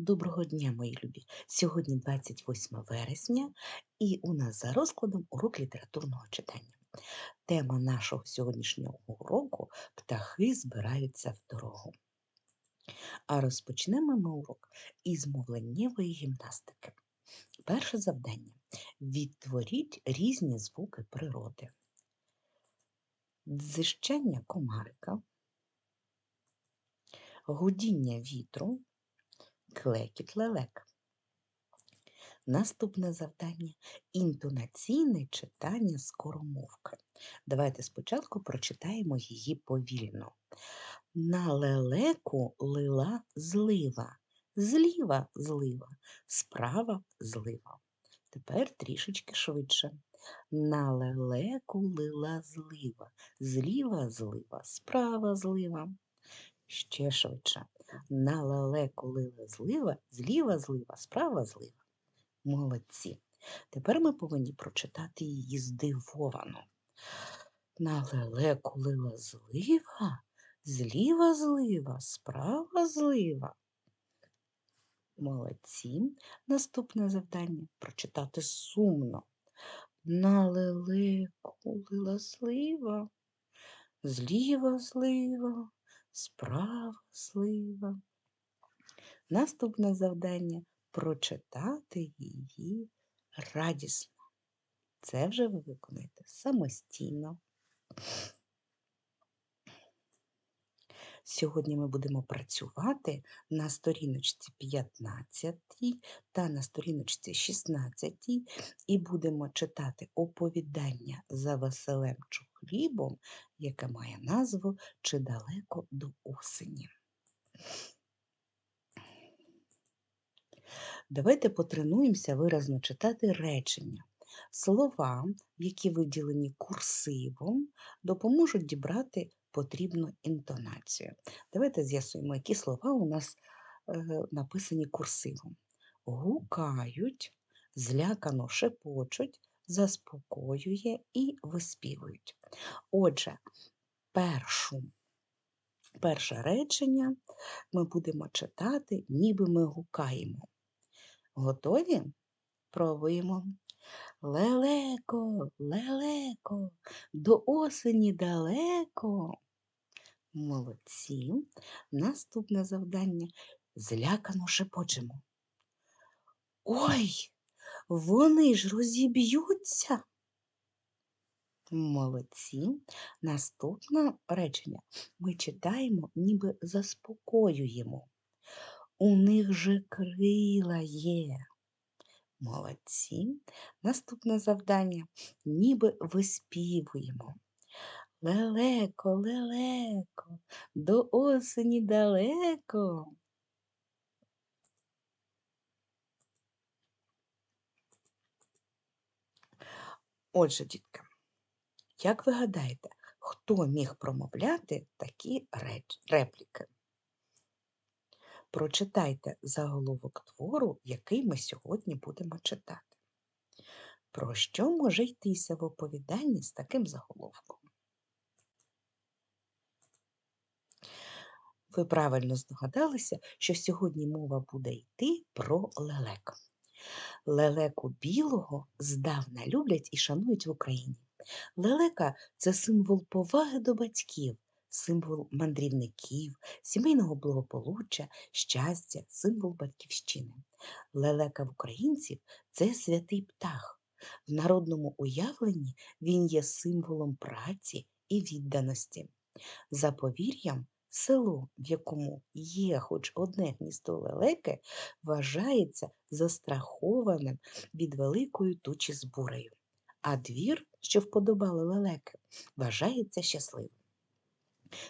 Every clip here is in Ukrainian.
Доброго дня, мої любі! Сьогодні 28 вересня, і у нас за розкладом урок літературного читання. Тема нашого сьогоднішнього уроку птахи збираються в дорогу. А розпочнемо ми урок із мовленнєвої гімнастики. Перше завдання: відтворіть різні звуки природи. Дзищання комарика, гудіння вітру, клекіт лелек. Наступне завдання інтонаційне читання скоромовки. Давайте спочатку прочитаємо її повільно. На лелеку лила злива, зліва злива, справа злива. Тепер трішечки швидше. На лелеку лила злива, зліва злива, справа злива. Ще швидше. На лелеку лила злива, зліва злива, справа злива. Молодці. Тепер ми повинні прочитати її здивовано. На лелеку лила злива, зліва злива, справа злива. Молодці. Наступне завдання прочитати сумно. На лелеку лила слива, зліва злива, справа слива. Наступне завдання прочитати її радісно. Це вже ви виконаєте самостійно. Сьогодні ми будемо працювати на сторіночці 15 та на сторіночці 16 і будемо читати оповідання за Василем Чухлібом, яке має назву Чи далеко до осені. Давайте потренуємося виразно читати речення. Слова, які виділені курсивом, допоможуть дібрати потрібну інтонацію. Давайте з'ясуємо, які слова у нас е, написані курсивом. Гукають, злякано шепочуть, заспокоює і виспівують. Отже, першу, перше речення ми будемо читати, ніби ми гукаємо. Готові? Пробуємо. Лелеко, лелеко, до осені далеко. Молодці. Наступне завдання злякано шепочемо. Ой, вони ж розіб'ються. Молодці. Наступне речення ми читаємо, ніби заспокоюємо. У них же крила є. Молодці. Наступне завдання. Ніби виспівуємо. Лелеко, лелеко, до осені далеко. Отже, дітка, як ви гадаєте, хто міг промовляти такі репліки? Прочитайте заголовок твору, який ми сьогодні будемо читати. Про що може йтися в оповіданні з таким заголовком? Ви правильно здогадалися, що сьогодні мова буде йти про лелек. Лелеку білого здавна люблять і шанують в Україні. Лелека це символ поваги до батьків, символ мандрівників, сімейного благополуччя, щастя, символ батьківщини. Лелека в українців це святий птах. В народному уявленні він є символом праці і відданості. За повір'ям, село, в якому є хоч одне гніздо лелеки, вважається застрахованим від великої тучі з бурею. А двір, що вподобали лелеки, вважається щасливим.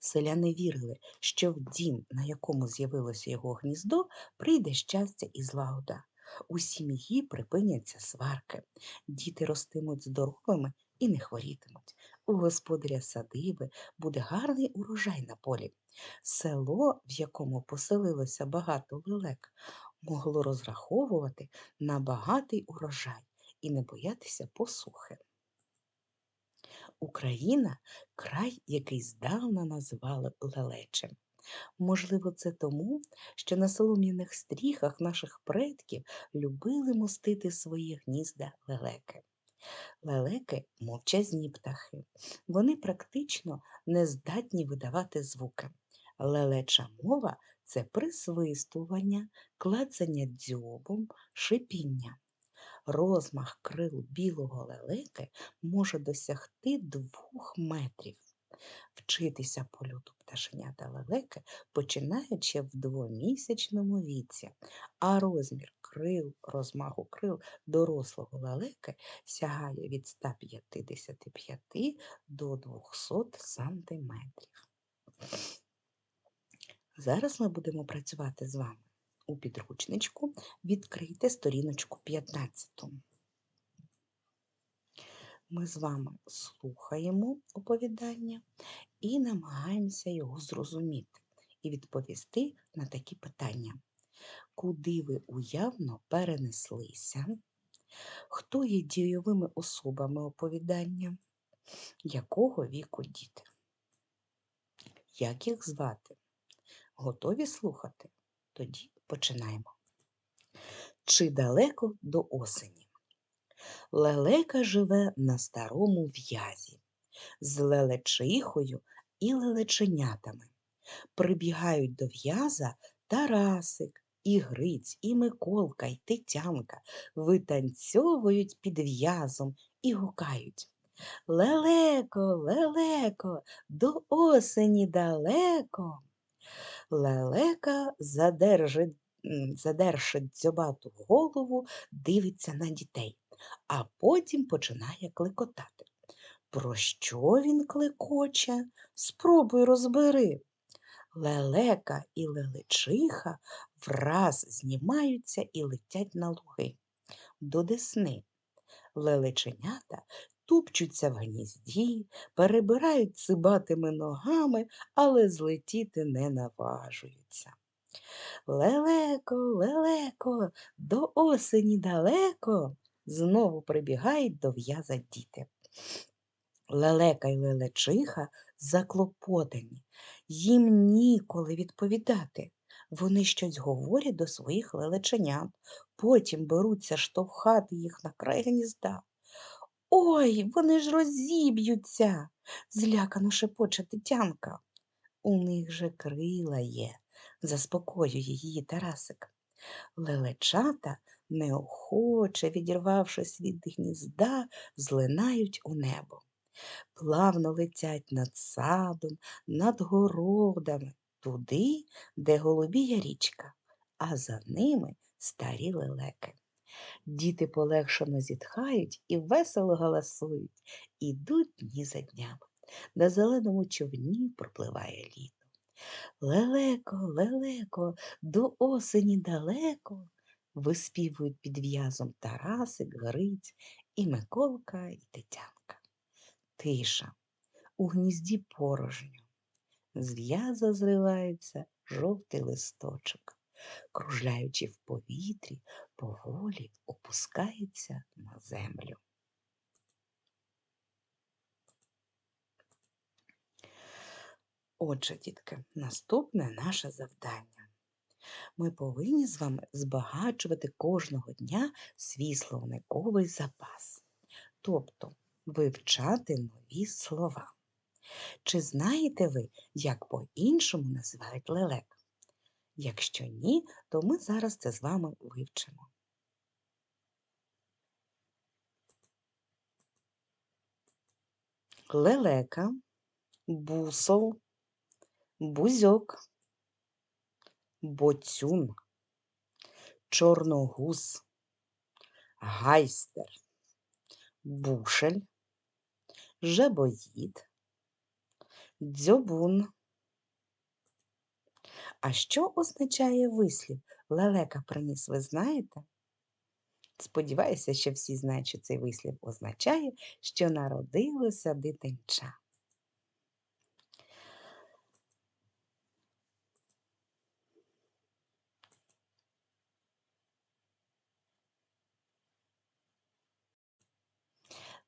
Селяни вірили, що в дім, на якому з'явилося його гніздо, прийде щастя і злагода. У сім'ї припиняться сварки, діти ростимуть здоровими і не хворітимуть. У господаря садиби буде гарний урожай на полі. Село, в якому поселилося багато лелек, могло розраховувати на багатий урожай і не боятися посухи. Україна край, який здавна називали лелечем. Можливо, це тому, що на солом'яних стріхах наших предків любили мостити свої гнізда лелеки. Лелеки мовчазні птахи. Вони практично не здатні видавати звуки. Лелеча мова це присвистування, клацання дзьобом, шипіння. Розмах крил білого лелеки може досягти двох метрів. Вчитися польоту пташенята лелеки починають ще в двомісячному віці, а розмір крил, розмаху крил дорослого лелеки сягає від 155 до 200 сантиметрів. Зараз ми будемо працювати з вами у підручничку. Відкрийте сторіночку 15. Ми з вами слухаємо оповідання і намагаємося його зрозуміти і відповісти на такі питання. Куди ви уявно перенеслися? Хто є дійовими особами оповідання? Якого віку діти? Як їх звати? Готові слухати? Тоді починаємо. Чи далеко до осені? Лелека живе на старому в'язі з лелечихою і лелеченятами. Прибігають до в'яза Тарасик, і Гриць, і Миколка, і Тетянка витанцьовують під в'язом і гукають. Лелеко, лелеко, до осені далеко. Лелека задержить, задершить дзьобату голову, дивиться на дітей, а потім починає клекотати. Про що він клекоче? Спробуй розбери. Лелека і лелечиха враз знімаються і летять на луги до десни. Лелеченята тупчуться в гнізді, перебирають цибатими ногами, але злетіти не наважуються. Лелеко, лелеко, до осені далеко, знову прибігають до в'яза діти. Лелека й лелечиха заклопотані, їм ніколи відповідати. Вони щось говорять до своїх лелеченят, потім беруться штовхати їх на край гнізда. Ой, вони ж розіб'ються, злякано шепоче Тетянка. У них же крила є, заспокоює її Тарасик. Лелечата, неохоче, відірвавшись від гнізда, злинають у небо. Плавно летять над садом, над городами, туди, де голубіє річка, а за ними старі лелеки. Діти полегшено зітхають і весело галасують, ідуть дні за днями. На зеленому човні пропливає літо. Лелеко, лелеко, до осені далеко, виспівують під в'язом Тарасик, Гриць і Миколка і Тетянка. Тиша, у гнізді порожньо. З в'яза зривається жовтий листочок, кружляючи в повітрі, поволі опускається на землю. Отже, дітки, наступне наше завдання. Ми повинні з вами збагачувати кожного дня свій словниковий запас, тобто вивчати нові слова. Чи знаєте ви, як по-іншому називають лелек? Якщо ні, то ми зараз це з вами вивчимо. Лелека, бусол, бузьок, боцюн, чорногуз, гайстер, бушель, жебоїд, дзьобун. А що означає вислів лелека приніс, ви знаєте? Сподіваюся, що всі знають, що цей вислів означає, що народилося дитинча.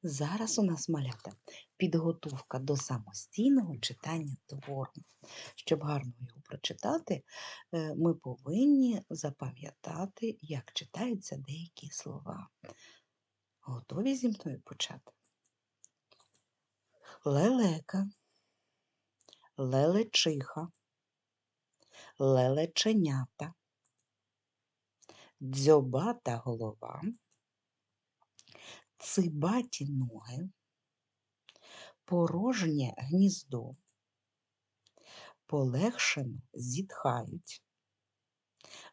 Зараз у нас малята підготовка до самостійного читання твору. Щоб гарно його прочитати, е, ми повинні запам'ятати, як читаються деякі слова. Готові зі мною почати? Лелека, лелечиха, лелеченята, дзьобата голова, цибаті ноги, порожнє гніздо, полегшено зітхають,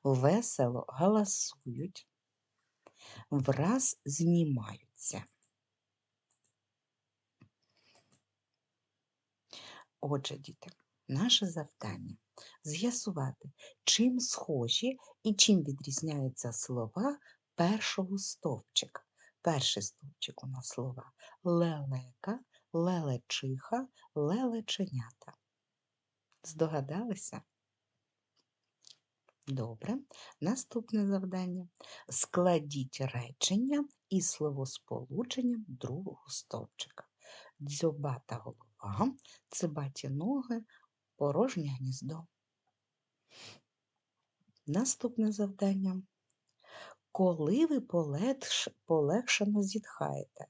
весело галасують, враз знімаються. Отже, діти, наше завдання з'ясувати, чим схожі і чим відрізняються слова першого стовпчика. Перший стовпчик у нас слова лелека, лелечиха, лелеченята. Здогадалися? Добре. Наступне завдання. Складіть речення із словосполученням другого стовпчика. Дзьобата голова, цибаті ноги, порожнє гніздо. Наступне завдання. Коли ви полегш... полегшено зітхаєте,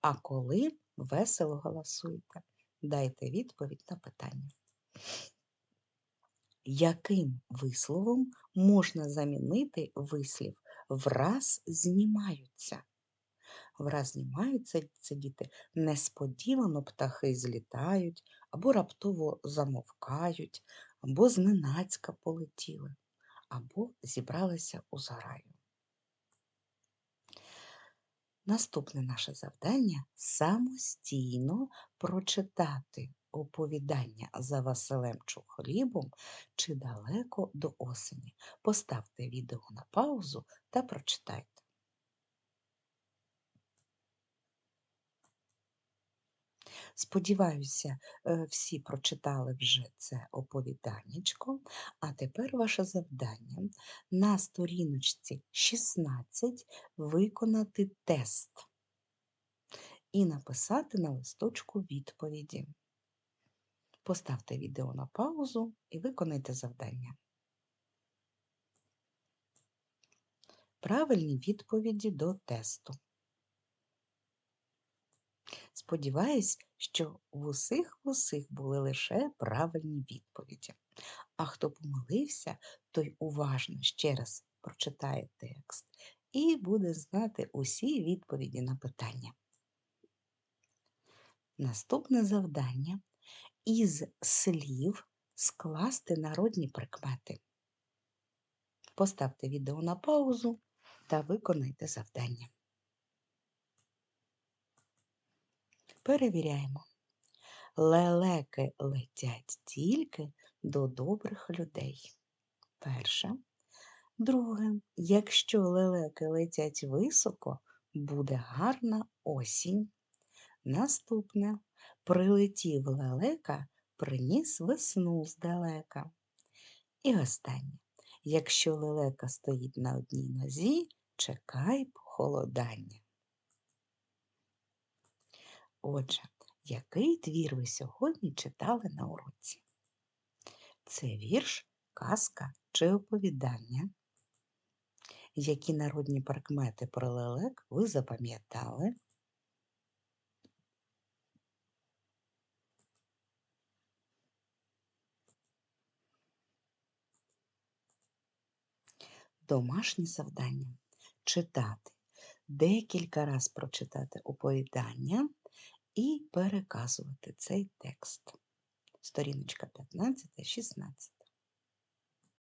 а коли весело голосуєте? Дайте відповідь на питання. Яким висловом можна замінити вислів враз знімаються? Враз знімаються це діти несподівано птахи злітають, або раптово замовкають, або зненацька полетіли, або зібралися у зараю. Наступне наше завдання самостійно прочитати оповідання за Василем Чухлібом чи далеко до осені. Поставте відео на паузу та прочитайте. Сподіваюся, е, всі прочитали вже це оповіданнячко, а тепер ваше завдання на сторіночці 16 виконати тест і написати на листочку відповіді. Поставте відео на паузу і виконайте завдання. Правильні відповіді до тесту. Сподіваюсь, що в усіх усіх були лише правильні відповіді. А хто помилився, той уважно ще раз прочитає текст і буде знати усі відповіді на питання. Наступне завдання із слів скласти народні прикмети. Поставте відео на паузу та виконайте завдання. Перевіряємо. Лелеки летять тільки до добрих людей. Перше. Друге, якщо лелеки летять високо, буде гарна осінь. Наступне прилетів лелека, приніс весну здалека. І останнє. Якщо лелека стоїть на одній нозі, чекай похолодання. Отже, який твір ви сьогодні читали на уроці? Це вірш, казка чи оповідання? Які народні прикмети про лелек ви запам'ятали? Домашнє завдання читати, декілька разів прочитати оповідання і переказувати цей текст. Сторіночка 15-16.